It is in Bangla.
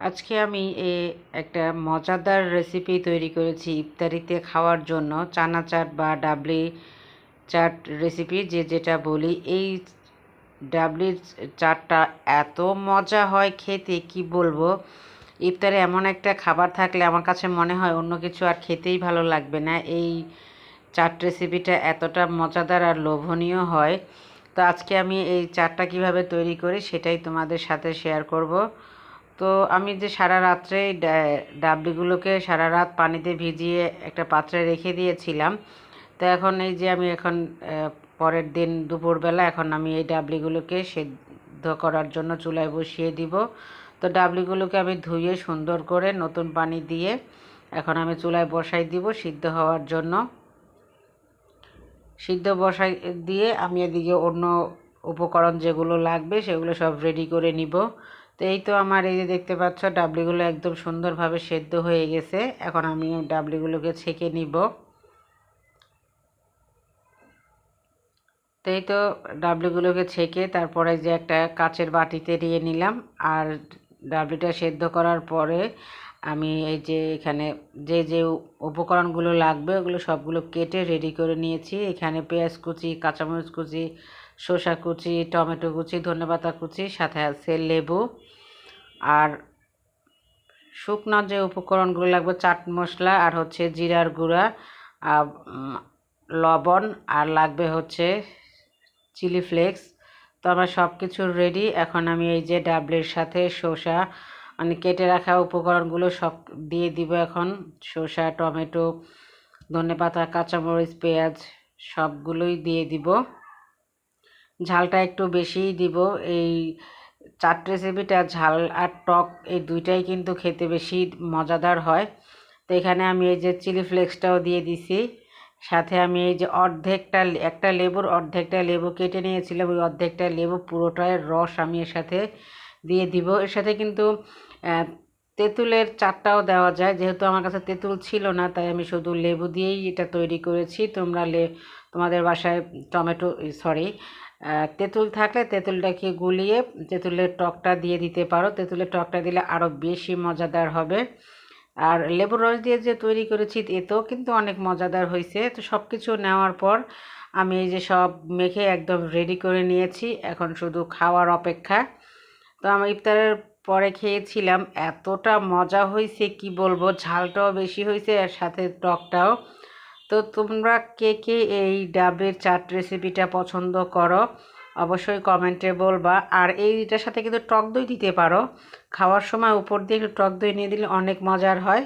আজকে আমি এ একটা মজাদার রেসিপি তৈরি করেছি ইফতারিতে খাওয়ার জন্য। চানা চাট বা ডাবলি চাট রেসিপি যে যেটা বলি। এই ডাবলি চাটটা এত মজা হয় খেতে, কি বলব? ইফতারে এমন একটা খাবার থাকলে আমার কাছে মনে হয় অন্য কিছু আর খেতেই ভালো লাগবে না। এই চাট রেসিপিটা এতটা মজাদার আর লোভনীয় হয়। তো আজকে আমি এই চাটটা কীভাবে তৈরি করি সেটাই তোমাদের সাথে শেয়ার করব। তো আমি যে সারা রাত্রে ডাবলিগুলোকে সারা রাত পানিতে ভিজিয়ে একটা পাত্রে রেখে দিয়েছিলাম। তো এখন এই যে আমি এখন পরের দিন দুপুরবেলা এখন আমি এই ডাবলিগুলোকে সেদ্ধ করার জন্য চুলায় বসিয়ে দিব। তো ডাবলিগুলোকে আমি ধুয়ে সুন্দর করে নতুন পানি দিয়ে এখন আমি চুলায় বসাই দিব সিদ্ধ হওয়ার জন্য। সিদ্ধ বসাই, দিয়ে আমি এদিকে অন্য উপকরণ যেগুলো লাগবে সেগুলো সব রেডি করে নিব। তো এই তো আমার এই যে দেখতে পাচ্ছ, ডাবলিগুলো একদম সুন্দরভাবে সেদ্ধ হয়ে গেছে। এখন আমি ডাবলিগুলোকে ছেঁকে নিব। তো এই তো ডাবলিগুলোকে ছেঁকে তারপরে যে একটা কাচের বাটিতে দিয়ে নিলাম। আর ডাবলিটা সেদ্ধ করার পরে আমি এই যে এখানে যে যে উপকরণগুলো লাগবে, ওগুলো সবগুলো কেটে রেডি করে নিয়েছি। এখানে পেঁয়াজ কুচি, কাঁচামরিচ কুচি শসা কুচি, টমেটো কুচি, ধনেপাতা কুচি, সাথে আছে লেবু। আর শুকনো যে উপকরণগুলো লাগবে, চাট মশলা আর হচ্ছে জিরার গুঁড়া, আর লবণ, আর লাগবে হচ্ছে চিলি ফ্লেক্স। তো আমার সব কিছু রেডি এখন আমি এই যে ডাবলের সাথে শসা মানে কেটে রাখা উপকরণগুলো সব দিয়ে দিব এখন। শসা, টমেটো, ধনেপাতা, কাঁচামরিচ, পেঁয়াজ, সবগুলোই দিয়ে দিব। ঝালটা একটু বেশিই দিব। এই চাট রেসিপিটা ঝাল আর টক এই দুইটাই কিন্তু খেতে বেশি মজাদার হয়। তো এখানে আমি এই যে চিলি ফ্লেক্সটাও দিয়ে দিছি। সাথে আমি এই যে অর্ধেকটা একটা লেবুর অর্ধেকটা লেবু কেটে নিয়েছিলাম। ওই অর্ধেকটা লেবু পুরোটাই রস আমি এর সাথে দিয়ে দিব। এর সাথে কিন্তু তেঁতুলের চারটাও দেওয়া যায়। যেহেতু আমার কাছে তেঁতুল ছিল না, তাই আমি শুধু লেবু দিয়েই এটা তৈরি করেছি। তোমরা লে, তোমাদের বাসায় টমেটো সরি তেঁতুল থাকলে তেঁতুলটাকে গুলিয়ে তেঁতুলের টকটা দিয়ে দিতে পারো। তেঁতুলের টকটা দিলে আরও বেশি মজাদার হবে। আর লেবুর রস দিয়ে যে তৈরি করেছি, এতেও কিন্তু অনেক মজাদার হয়েছে। তো সব কিছু নেওয়ার পর আমি এই যে সব মেখে একদম রেডি করে নিয়েছি। এখন শুধু খাওয়ার অপেক্ষা। তো আমি ইফতারের পরে খেয়েছিলাম। এতটা মজা হয়েছে, কি বলব? ঝালটাও বেশি হয়েছে, আর সাথে টকটাও। তো তোমরা কে কে এই ডাবের চাট রেসিপিটা পছন্দ করো, অবশ্যই কমেন্টে বলবা। আর এইটার সাথে কিন্তু টক দই দিতে পারো। খাওয়ার সময় উপর দিয়ে একটু টক দই নিয়ে দিলে অনেক মজার হয়।